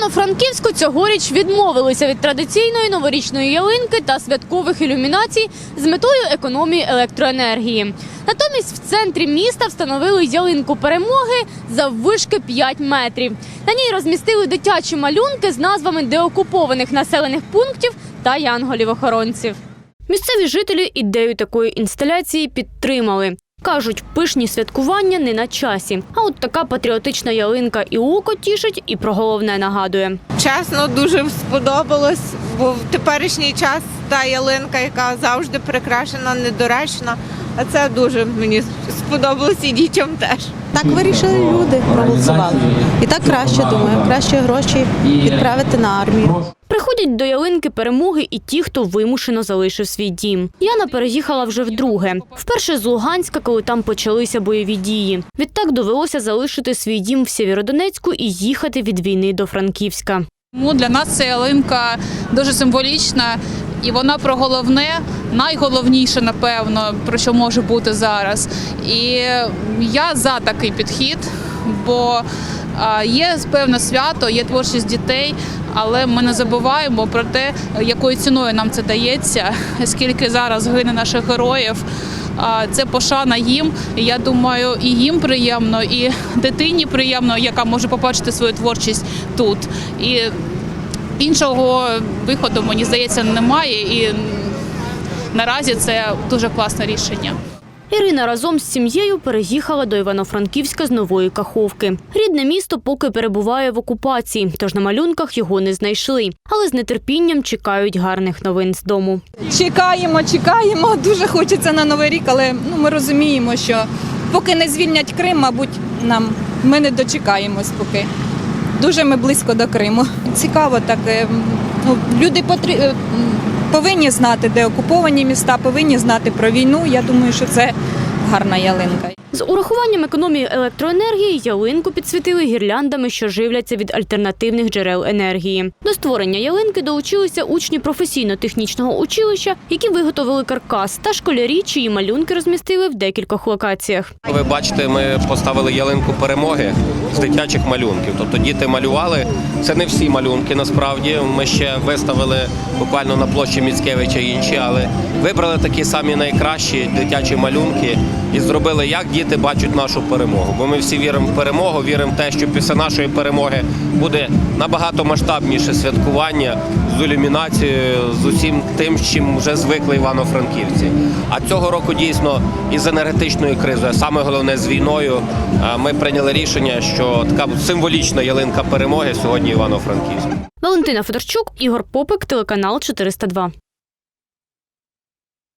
Івано-Франківську цьогоріч відмовилися від традиційної новорічної ялинки та святкових ілюмінацій з метою економії електроенергії. Натомість в центрі міста встановили ялинку перемоги заввишки 5 метрів. На ній розмістили дитячі малюнки з назвами деокупованих населених пунктів та янголів-охоронців. Місцеві жителі ідею такої інсталяції підтримали. Кажуть, пишні святкування не на часі. А от така патріотична ялинка і око тішить, і про головне нагадує. Чесно, дуже сподобалось, бо в теперішній час та ялинка, яка завжди прикрашена, недоречна. А це дуже мені сподобалось і дітям теж. Так вирішили люди, проголосували. І так краще, думаю, краще гроші відправити на армію. Приходять до ялинки перемоги і ті, хто вимушено залишив свій дім. Яна переїхала вже вдруге. Вперше з Луганська, коли там почалися бойові дії. Відтак довелося залишити свій дім в Сєвєродонецьку і їхати від війни до Франківська. Тому для нас ця ялинка дуже символічна, і вона про головне, найголовніше, напевно, про що може бути зараз. І я за такий підхід, бо є певне свято, є творчість дітей, але ми не забуваємо про те, якою ціною нам це дається, скільки зараз гине наших героїв. Це пошана їм. Я думаю, і їм приємно, і дитині приємно, яка може побачити свою творчість тут. І іншого виходу, мені здається, немає. І наразі це дуже класне рішення. Ірина разом з сім'єю переїхала до Івано-Франківська з нової Каховки. Рідне місто поки перебуває в окупації, тож на малюнках його не знайшли. Але з нетерпінням чекають гарних новин з дому. Чекаємо, чекаємо. Дуже хочеться на новий рік, але ну ми розуміємо, що поки не звільнять Крим, мабуть, нам ми не дочекаємось поки. Дуже ми близько до Криму. Цікаво так. е, Ну, люди потрі... е, повинні знати, де окуповані міста, повинні знати про війну. Я думаю, що це гарна ялинка. З урахуванням економії електроенергії ялинку підсвітили гірляндами, що живляться від альтернативних джерел енергії. До створення ялинки долучилися учні професійно-технічного училища, які виготовили каркас, та школярі, чиї малюнки розмістили в декількох локаціях. Ви бачите, ми поставили ялинку перемоги з дитячих малюнків. Тобто діти малювали. Це не всі малюнки насправді. Ми ще виставили буквально на площі Міцкевича інші, але вибрали такі самі найкращі дитячі малюнки і зробили, як діти бачать нашу перемогу. Бо ми всі віримо в перемогу, віримо в те, що після нашої перемоги буде набагато масштабніше святкування з ілюмінацією, з усім тим, з чим вже звикли івано-франківці. А цього року дійсно із енергетичною кризою, а саме головне з війною, ми прийняли рішення, що така символічна ялинка перемоги сьогодні Івано-Франківську. Валентина Федорчук, Ігор Попик, телеканал 402.